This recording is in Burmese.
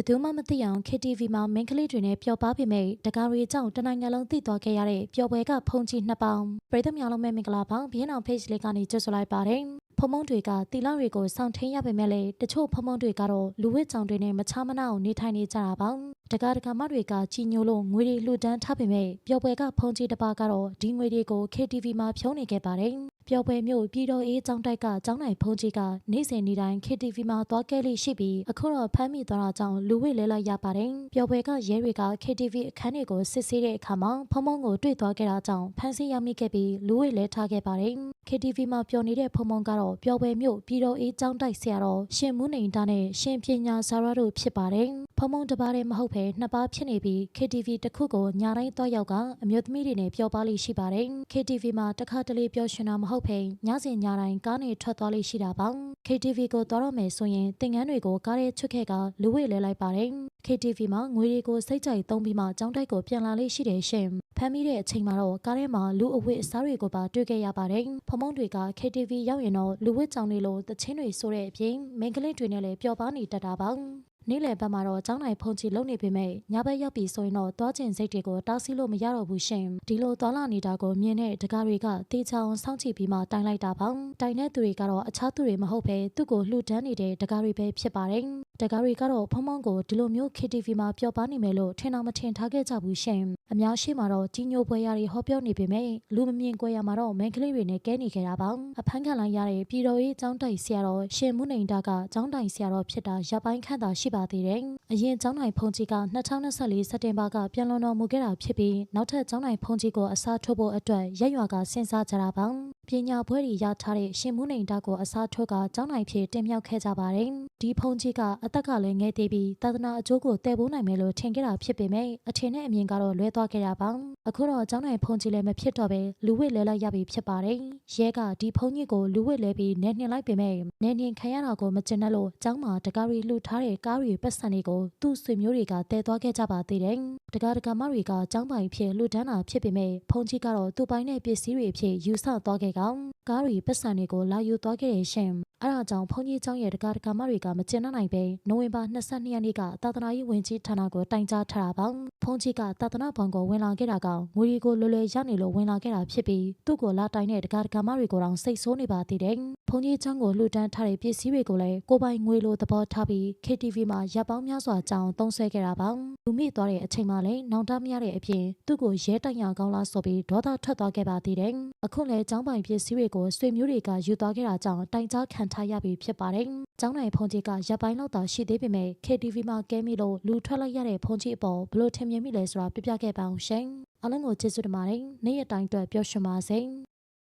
ယ်သူမှမသိအောင် KTV မှာမင်းကလေးတွေနဲ့ပျော်ပါပေမဲ့တကားရီအကြောင်းတနိုင်ငံလုံးသိသွားခဲ့ရတဲ့ပျော်ပွဲကဖုန်ကြီးနှစ်ပေါင်းပရိသတ်များလုံးပဲမင်္ဂလာပါဘင်းအောင် page လေးကနေကြိုဆိုလိုက်ပါတယ်ဖုံဖုံတွေကတီလာတွေကိုစောင့်ထင်းရပေမဲ့လည်းတချို့ဖုံဖုံတွေကတော့လူဝစ်ကြောင်တွေနဲ့မချမနာအောင်နေထိုင်နေကြတာပါတကားတကာမတွေကကြီးညိုလို့ငွေတွေလှူဒန်းထားပေမဲ့ပျော်ပွဲကဖုန်ကြီးတစ်ပါးကတော့ဒီငွေတွေကို KTV မှာဖြုံးနေခဲ့ပါတယ် ပျော်ပွဲမျိုးပြည်တော်အေးကျောင်းတိုက်ကကျောင်းနိုင်ဖုန်ကြီးကနေ့စဉ်နေ့တိုင်း KTV မှာသွားခဲ့လိရှိပြီးအခုတော့ဖမ်းမိသွားတာကြောင့်လူဝစ်လဲလိုက်ရပါတယ်ပျော်ပွဲကရဲတွေက KTV အခန်းတွေကိုစစ်ဆေးတဲ့အခါမှာဖုံဖုံကိုတွေ့သွားခဲ့တာကြောင့်ဖမ်းဆီးရမိခဲ့ပြီးလူဝစ်လဲထားခဲ့ပါတယ် KTV မှာပျော်နေတဲ့ဖုံဖုံကတော့ပျော်ပွဲမျိုးပြည်တော်အေးကျောင်းတိုက်ဆရာတော်ရှင်မူးနေတာနဲ့ရှင်ပညာဇာရတို့ဖြစ်ပါတယ်ဖုံဖုံတစ်ပါးတည်းမဟုတ်ဘဲနှစ်ပါးဖြစ်နေပြီး KTV တစ်ခုကိုညာတိုင်းသွားရောက်ကအမျိုးသမီးတွေနဲ့ပျော်ပါလိရှိပါတယ် KTV မှာတစ်ခါတလေပျော်ရွှင်တာမဟုတ်ဘဲညစဉ်ညတိုင်းကားနဲ့ထွက်သွားလိရှိတာပါ KTV ကိုသွားတော့မယ်ဆိုရင်သင်ငန်းတွေကိုကားရဲချွတ်ခဲ့ကလူဝိလဲလိုက်ပါတယ် KTV မှာငွေတွေကိုစိတ်ကြိုက်သုံးပြီးမှကျောင်းတိုက်ကိုပြန်လာလိရှိတယ်ရှင်ဖမ်းမိတဲ့အချိန်မှာတော့ကားထဲမှာလူအဝတ်အစားတွေကိုပါတွေ့ခဲ့ရပါတယ်ဖမုံတွေက KTV ရောက်ရင်တော့လူဝတ်ကြောင်တွေလိုတချင်းတွေဆိုတဲ့အပြင်မိန်းကလေးတွေနဲ့လည်းပျော်ပါနေတတ်တာပါ နေ့လယ်ဘက်မှာတော့ကျောင်းနိုင်ဖုန်ချီလုံနေပေမဲ့ညဘက်ရောက်ပြီဆိုရင်တော့သွားကျင်စိတ်တွေကိုတားဆီးလို့မရတော့ဘူးရှင်ဒီလိုသွားလာနေတာကိုမြင်တဲ့တကားတွေကတေချာအောင်စောင့်ကြည့်ပြီးမှတိုင်လိုက်တာပေါ့တိုင်တဲ့သူတွေကတော့အခြားသူတွေမဟုတ်ပဲသူ့ကိုလှူဒန်းနေတဲ့တကားတွေပဲဖြစ်ပါတယ်တကားတွေကတော့ဖုံဖုံကိုဒီလိုမျိုး KTV မှာပျော်ပါနေမယ်လို့ထင်အောင်မထင်ထားခဲ့ကြဘူးရှင်အများရှိမှာတော့ကြီးညိုပွဲရတွေဟောပြောနေပေမဲ့လူမမြင်ကွယ်ရမှာတော့မန်ကလေးတွေနဲ့ကဲနေခဲ့တာပေါ့အဖမ်းခံလိုက်ရတဲ့ပြည်တော်ရေးကျောင်းတိုင်ဆရာတော်ရှင်မုနိုင်တာကကျောင်းတိုင်ဆရာတော်ဖြစ်တာရပ်ပိုင်းခန့်သာရှိပါသေးတယ်အရင်ကျောင်းတိုင်ဖုန်ကြီးက2024စက်တင်ဘာကပြန်လွန်တော်မူခဲ့တာဖြစ်ပြီးနောက်ထပ်ကျောင်းတိုင်ဖုန်ကြီးကိုအစားထိုးဖို့အတွက်ရက်ရွာကစဉ်းစားကြတာပေါ့ ပညာပွဲတွေရထားတဲ့ရှင်မုနိုင်တာကိုအစားထိုးကကျောင်းတိုင်ဖြစ်တင်မြောက်ခဲ့ကြပါတယ်ဒီဖုန်ကြီးကအသက်ကလည်းငယ်သေးပြီးသာသနာအကျိုးကိုတည်ပိုးနိုင်မယ်လို့ထင်ခဲ့တာဖြစ်ပေမဲ့အထင်နဲ့အမြင်ကတော့လွဲသွားခဲ့တာပါအခုတော့ကျောင်းတိုင်ဖုန်ကြီးလည်းမဖြစ်တော့ပဲလူဝစ်လဲလိုက်ရပြီဖြစ်ပါတယ်ရဲကဒီဖုန်ကြီးကိုလူဝစ်လဲပြီးနေနှင်လိုက်ပေမဲ့နေနှင်ခံရတာကိုမကျင်တတ်လို့ကျောင်းမှာတကားရီလှူထားတဲ့ကားရီပတ်စံတွေကိုသူ့ဆွေမျိုးတွေကတည်သွားခဲ့ကြပါသေးတယ်တကားတကာမတွေကကျောင်းပိုင်ဖြစ်လှူဒန်းတာဖြစ်ပေမဲ့ဖုန်ကြီးကတော့သူ့ပိုင်းတဲ့ပစ္စည်းတွေဖြစ်ယူဆသွားခဲ့ကောင် ကားရီပတ်စံတွေကိုလာယူသွားခဲ့တဲ့ရှင်အဲ့ဒါကြောင့်ဘုန်းကြီးကျောင်းရဲ့တကားတကာမတွေကမကျင်နိုင်ပဲနိုဝင်ဘာ22ရက်နေ့ကသာသနာရေးဝင်ကြီးဌာနကိုတိုင်ကြားထားတာပါဘုန်းကြီးကသာသနာဘုံကိုဝင်လာခဲ့တာကငွေတွေကိုလွယ်လွယ်ရနေလို့ဝင်လာခဲ့တာဖြစ်ပြီးသူ့ကိုလာတိုင်တဲ့တကားတကာမတွေကိုတောင်စိတ်ဆိုးနေပါသေးတယ်ဘုန်းကြီးကျောင်းကိုလှူဒန်းထားတဲ့ပစ္စည်းတွေကိုလည်းကိုပိုင်ငွေလိုသဘောထားပြီး KTV မှာရပ်ပေါင်းများစွာကြောင်းသုံးဆွဲခဲ့တာပါလူမိသွားတဲ့အချိန်မှလည်းနောင်တမရတဲ့အပြင်သူ့ကိုရဲတိုင်ရကောင်းလားဆိုပြီးဒေါသထွက်သွားခဲ့ပါသေးတယ်အခုလည်းကျောင်းပိုင်ပစ္စည်းတွေကိုဆွေမျိုးတွေကယူသွားခဲ့တာကြောင့်တိုင်ကြားခံထားရပြီဖြစ်ပါတယ်။ကျောင်းနိုင်ဖုန်ကြီးကရပ်ပိုင်းလောက်သာရှိသေးပေမဲ့ KTV မှာကဲမိလို့လူထွက်လိုက်ရတဲ့ဖုန်ကြီးအပေါ်ဘလို့ထင်မြင်မိလဲဆိုတာပြပြခဲ့ပါအောင်ရှင်။အားလုံးကိုကျေးဇူးတင်ပါတယ်။နေ့ရက်တိုင်းအတွက်ပျော်ရွှင်ပါစေ။